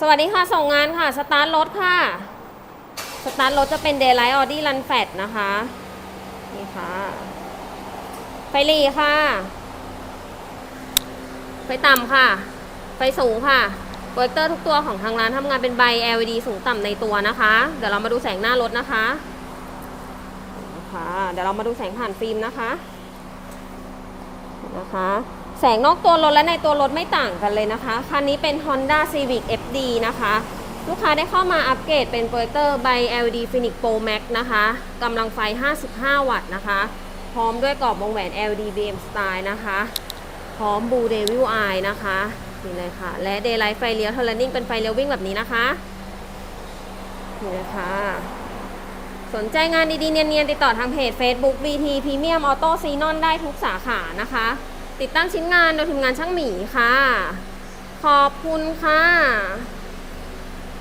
สวัสดีค่ะ ส่งงานค่ะสตาร์ทรถค่ะสตาร์ทรถจะเป็น Daylight Audi Run Fat นะคะ นี่ค่ะ ไฟหลีค่ะ ไฟต่ำค่ะ ไฟสูงค่ะโปรเจคเตอร์ทุกตัวของทางร้านทำงานเป็นใบ LED สูงต่ำในตัวนะคะ เดี๋ยวเรามาดูแสงหน้ารถนะคะค่ะเดี๋ยวเรามาดูแสงผ่านฟิล์มนะคะนะคะ แสงนอกตัวรถและในตัวรถไม่ต่างกันเลยนะคะ คันนี้เป็น Honda Civic FD นะคะ ลูกค้าได้เข้ามาอัปเกรดเป็นโปรเจคเตอร์ใบ LED Phoenix Pro Max นะคะกำลังไฟ 55 วัตต์นะคะ พร้อมด้วยกรอบวงแหวน LED BM Style นะคะ พร้อม Blue Devil Eye นะคะนี่เลยค่ะ และ Daylight ไฟเลี้ยว Turning เป็นไฟเลี้ยววิ่งแบบนี้นะคะนี่เลยค่ะสนใจงานดีๆ เนียนๆ ติดต่อทางเพจ Facebook VT Premium Auto Xenon ได้ทุกสาขานะคะ ติดตั้งชิ้นงานโดยทีมงานช่างหมีค่ะ ขอบคุณค่ะ